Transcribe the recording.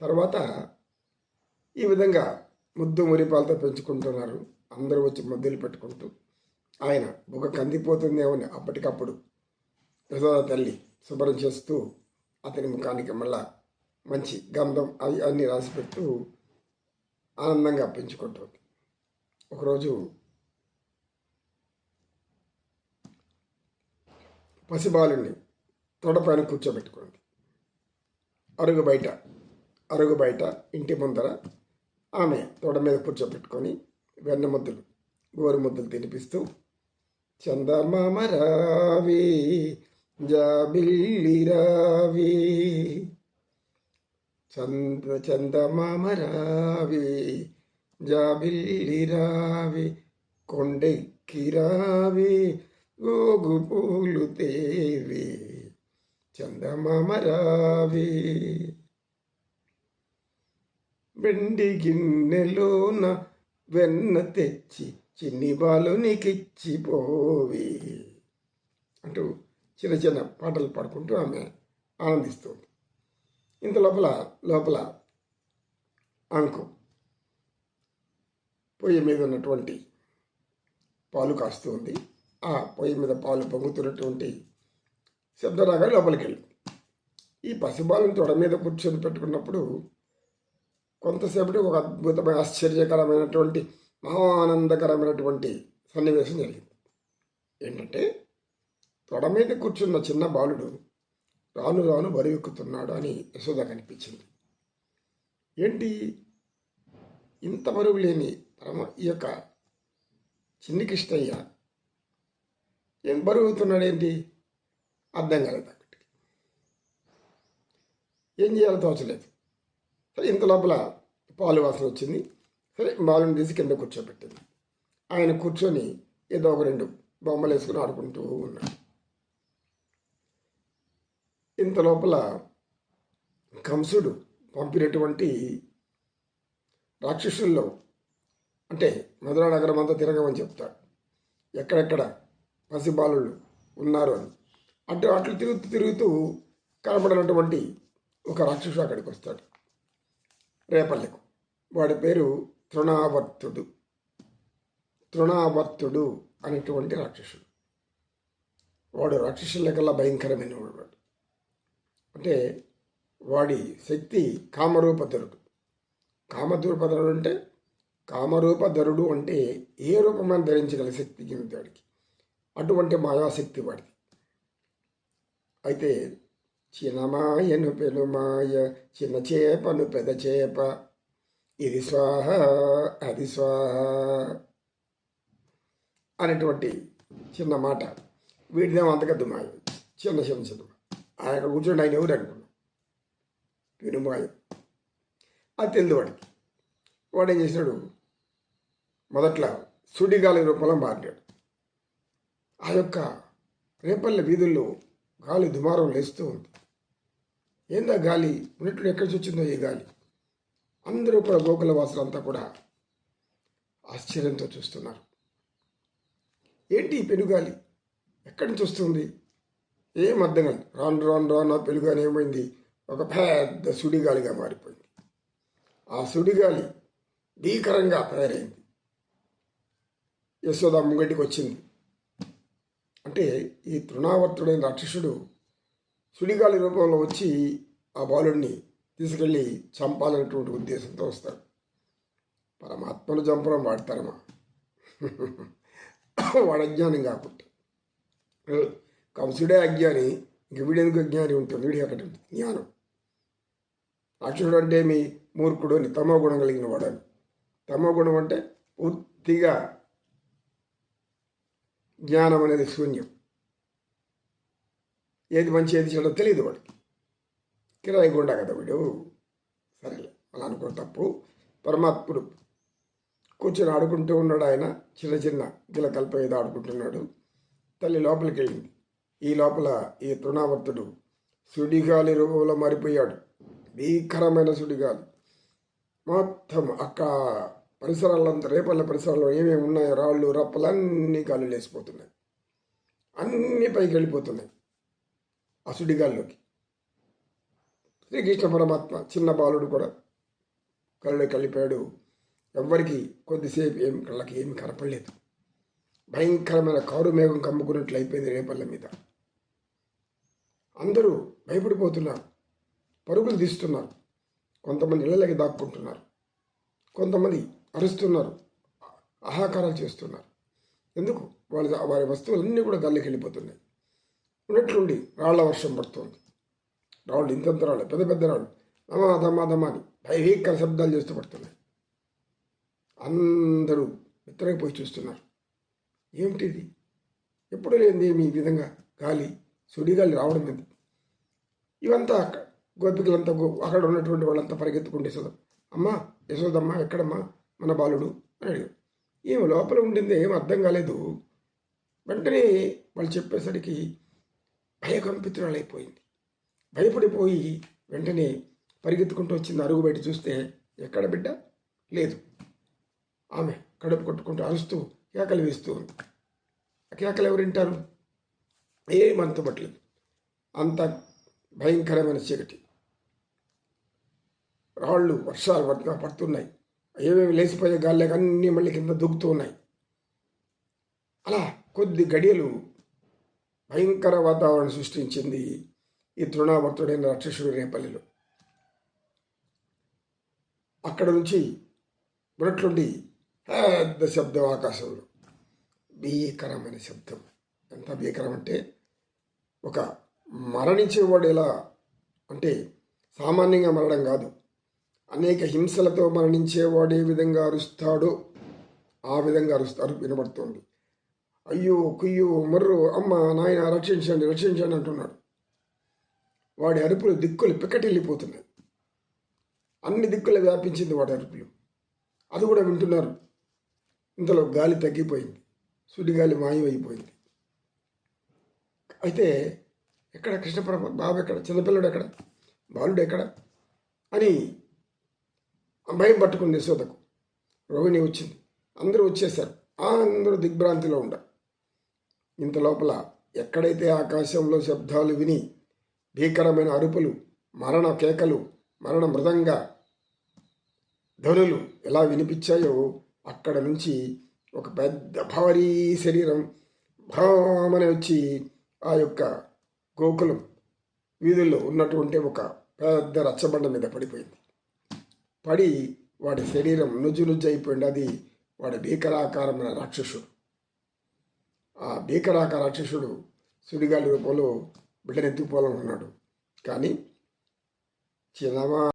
తర్వాత ఈ విధంగా ముద్దు మురిపాలతో పెంచుకుంటున్నారు. అందరూ వచ్చి ముద్దులు పెట్టుకుంటూ ఆయన ఒక కందిపోతుందేమని అని అప్పటికప్పుడు యశోద తల్లి శుభ్రం చేస్తూ అతని ముఖానికి మళ్ళా మంచి గంధం అవి అన్నీ రాసి పెడుతూ ఆనందంగా పెంచుకుంటుంది ఒకరోజు పసిబాలుని తొడపైన కూర్చోబెట్టుకుంది. అరుగు బయట అరుగు బయట ఇంటి ముందర ఆమె తొడ మీద కూర్చోబెట్టుకొని వెన్న ముద్దలు గోరు ముద్దలు తినిపిస్తూ చందమామ రావి జాబిల్లి రావి చంద చందమామ రావి జాబిల్లి రావి కొండెక్కి రావి గోగు పూలు తేవి చందమామ రావి. వెండి గిన్నెలోన వెన్న తెచ్చి చిన్ని బాలునికిచ్చి పోవి అంటూ చిన్న చిన్న పాటలు పాడుకుంటూ ఆమె ఆనందిస్తుంది. ఇంత లోపల లోపల అంకు పొయ్యి మీద ఉన్నటువంటి పాలు కాస్తూ ఉంది ఆ పొయ్యి మీద పాలు పొంగుతున్నటువంటి శబ్దరాగా లోపలికి వెళ్ళింది ఈ పసిబాలను తొడ మీద కూర్చొని పెట్టుకున్నప్పుడు కొంతసేపటి ఒక అద్భుతమైన ఆశ్చర్యకరమైనటువంటి మహానందకరమైనటువంటి సన్నివేశం జరిగింది. ఏంటంటే తొడ మీద కూర్చున్న చిన్న బాలుడు రాను రాను బరువెక్కుతున్నాడు అని యశోద కనిపించింది. ఏంటి? ఇంత బరువు లేని పరమ ఈ యొక్క చిన్ని కృష్ణయ్య ఏం బరువుతున్నాడు ఏంటి? అర్థం కాలేదు అక్కడికి ఏం చేయాలో తోచలేదు. ఇంత లోపల పాలు వాసన వచ్చింది. సరే బాలుని తీసి కింద కూర్చోబెట్టింది. ఆయన కూర్చొని ఏదో ఒక రెండు బొమ్మలు వేసుకుని ఆడుకుంటూ ఉన్నాడు. ఇంత లోపల కంసుడు పంపినటువంటి రాక్షసుల్లో అంటే మధురా నగరం అంతా తిరగమని చెప్తాడు. ఎక్కడెక్కడ పసిబాలు ఉన్నారు అని. అటు అట్లు తిరుగుతూ తిరుగుతూ కనబడినటువంటి ఒక రాక్షసుడు అక్కడికి వస్తాడు. రేపల్లెకు. వాడి పేరు తృణావర్తుడు. తృణావర్తుడు అనేటువంటి రాక్షసుడు. వాడు రాక్షసుల కల్లా భయంకరమైన వాడు అంటే వాడి శక్తి కామరూపధరుడు. కామరూపధరుడు అంటే కామరూపధరుడు అంటే ఏ రూపమైన ధరించగల శక్తి వాడికి? అటువంటి మాయాశక్తి వాడిది. అయితే చిన్నమాయను పెనుమాయ చిన్న చేపను పెద్ద చేప ఇది స్వాహ అది స్వాహ అనేటువంటి చిన్న మాట. వీటిదేమో అంతకద్దు మాయ చిన్న చిన్న చిన్న ఆయన కూర్చుని ఆయన ఎవరు అనుకున్నాం పెనుమాయ అది తెలియదు వాడికి. వాడు ఏం చేసినాడు మొదట్లో సుడిగాలి రూపంలో మారినాడు. ఆ యొక్క రేపల్లె వీధుల్లో గాలి దుమారం లేస్తూ ఉంది. ఏందా గాలి? ఉన్నట్లు ఎక్కడి నుంచి వచ్చిందో ఈ గాలి? అందరూ కూడా గోకుల వాసులంతా కూడా ఆశ్చర్యంతో చూస్తున్నారు. ఏంటి ఈ పెనుగాలి? ఎక్కడి నుంచి వస్తుంది? ఏం అర్థం కాదు. రాను రాను రాను ఆ పెనుగాలి ఏమైంది? ఒక పెద్ద సుడిగాలిగా మారిపోయింది. ఆ సుడిగాలి భీకరంగా తయారైంది. యశోద ముంగటికి వచ్చింది. అంటే ఈ తృణావర్తుడైన రాక్షసుడు సుడిగాలి రూపంలో వచ్చి ఆ బాలుడిని తీసుకెళ్ళి చంపాలనేటువంటి ఉద్దేశంతో వస్తాడు పరమాత్మను చంపడం వాడతారమా వాడు అజ్ఞానం కాకుండా కంసుడే అజ్ఞాని ఇంక వీడెందుకు అజ్ఞాని ఉంటుంది వీడి అక్కడ ఉంటుంది జ్ఞానం. రాక్షసుడు అంటే మీ మూర్ఖుడు అని తమో గుణం కలిగిన వాడని తమో గుణం అంటే పూర్తిగా జ్ఞానం అనేది శూన్యం. ఏది మంచి ఏది చెడో తెలియదు వాడికి. కిరాయి గుండా కదా వీడు? సరేలే అలా అనుకో తప్పు. పరమాత్ముడు కూర్చొని ఆడుకుంటూ ఉన్నాడు ఆయన. చిన్న చిన్న గిలకల్ప ఏదో ఆడుకుంటున్నాడు. తల్లి లోపలికి వెళ్ళింది. ఈ లోపల ఈ తృణావర్తుడు సుడిగాలి రూపంలో మారిపోయాడు. భీకరమైన సుడిగాలి. మొత్తం అక్కడ పరిసరాలంతా రేపల్ల పరిసరాల్లో ఏమేమి ఉన్నాయో రాళ్ళు రప్పలన్నీ గాలు లేసిపోతున్నాయి అన్నీ పైకి వెళ్ళిపోతున్నాయి. ఆ సుడిగాల్లోకి. శ్రీకృష్ణ పరమాత్మ చిన్న బాలుడు కూడా కళ్ళు కలిపాడు ఎవ్వరికి కొద్దిసేపు ఏం కళ్ళకి ఏమి కనపడలేదు. భయంకరమైన కారు మేఘం కమ్ముకున్నట్లు అయిపోయింది రేపల్ల మీద. అందరూ భయపడిపోతున్నారు. పరుగులు తీస్తున్నారు. కొంతమంది ఇళ్ళకి దాక్కుంటున్నారు. కొంతమంది అరుస్తున్నారు. ఆహాకారాలు చేస్తున్నారు. ఎందుకు? వాళ్ళ వారి వస్తువులన్నీ కూడా గల్లికి వెళ్ళిపోతున్నాయి. ఉన్నట్లుండి రాళ్ళ వర్షం పడుతుంది. రాళ్ళు ఇంతంత రాళ్ళు పెద్ద పెద్ద రాళ్ళు. దమా దమా దమా అని భయభీకర శబ్దాలు చేస్తూ పడుతున్నాయి. అందరూ విత్తనకపోయి చూస్తున్నారు. ఏమిటిది? ఎప్పుడు లేనిది మీ విధంగా గాలి సుడిగాలి రావడం లేదు ఇవంతా గోపికలంతా గో- అక్కడ ఉన్నటువంటి వాళ్ళంతా పరిగెత్తుకుంటే యశోద అమ్మా యశోదమ్మ ఎక్కడమ్మా? మన బాలుడు అని అడిగాడు ఏం లోపల ఉండింది ఏం అర్థం కాలేదు. వెంటనే వాళ్ళు చెప్పేసరికి భయకంపితురాలైపోయింది. భయపడిపోయి వెంటనే పరిగెత్తుకుంటూ వచ్చింది అరుగు బయట చూస్తే ఎక్కడ బిడ్డ? లేదు. ఆమె కడుపు కొట్టుకుంటూ అరుస్తూ కేకలు వేస్తూ ఉంది. ఆ కేకలు ఎవరు వింటారు? ఏం అంతపట్లేదు అంత భయంకరమైన చీకటి. రాళ్ళు వర్షాలు పట్టుగా పడుతున్నాయి. ఏమేమి లేచిపోయే గాలిలోకి అన్నీ మళ్ళీ కింద దూకుతూ ఉన్నాయి. అలా కొద్ది గడియలు భయంకర వాతావరణం సృష్టించింది ఈ తృణావర్తుడైన రాక్షసుడు రేపల్లిలో. అక్కడ నుంచి ఉన్నట్లుండి పెద్ద శబ్దం ఆకాశంలో. భీకరమైన శబ్దం. ఎంత భీకరం అంటే ఒక మరణించేవాడు ఎలా అంటే సామాన్యంగా మరణం కాదు. అనేక హింసలతో మరణించేవాడు ఏ విధంగా అరుస్తాడో ఆ విధంగా అరుస్తారు. వినబడుతోంది. అయ్యో కుయ్యో మర్రు అమ్మ నాయన రక్షించండి రక్షించండి అంటున్నాడు. వాడి అరుపులు దిక్కులు పిక్కటిల్లిపోతున్నాయి. అన్ని దిక్కులు వ్యాపించింది వాడి అరుపులు. అది కూడా వింటున్నారు. ఇంతలో గాలి తగ్గిపోయింది. సుడిగాలి మాయమైపోయింది. అయితే ఎక్కడ కృష్ణపరమ బాబు ఎక్కడ? చిన్నపిల్లడు ఎక్కడ? బాలుడు ఎక్కడ? అని భయం పట్టుకుంది యశోదకు రోహిణి వచ్చింది. అందరూ వచ్చేసారు అందరూ దిగ్భ్రాంతిలో ఉండ ఇంత లోపల ఎక్కడైతే ఆకాశంలో శబ్దాలు విని భీకరమైన అరుపులు మరణ కేకలు మరణ మృదంగ ధ్వనులు ఎలా వినిపించాయో అక్కడ నుంచి ఒక పెద్ద భారీ శరీరం భామని వచ్చి ఆ యొక్క గోకులం వీధుల్లో ఉన్నటువంటి ఒక పెద్ద రచ్చబండ మీద పడిపోయింది. పడి వాడి శరీరం నుజ్జు నుజ్జు అయిపోయింది. అది వాడి భీకరాకారమైన రాక్షసుడు. ఆ భీకరాకార రాక్షసుడు సుడిగాలి రూపంలో బిడ్డనెత్తుకుపోవాలనుకున్నాడు కానీ చిన్నవా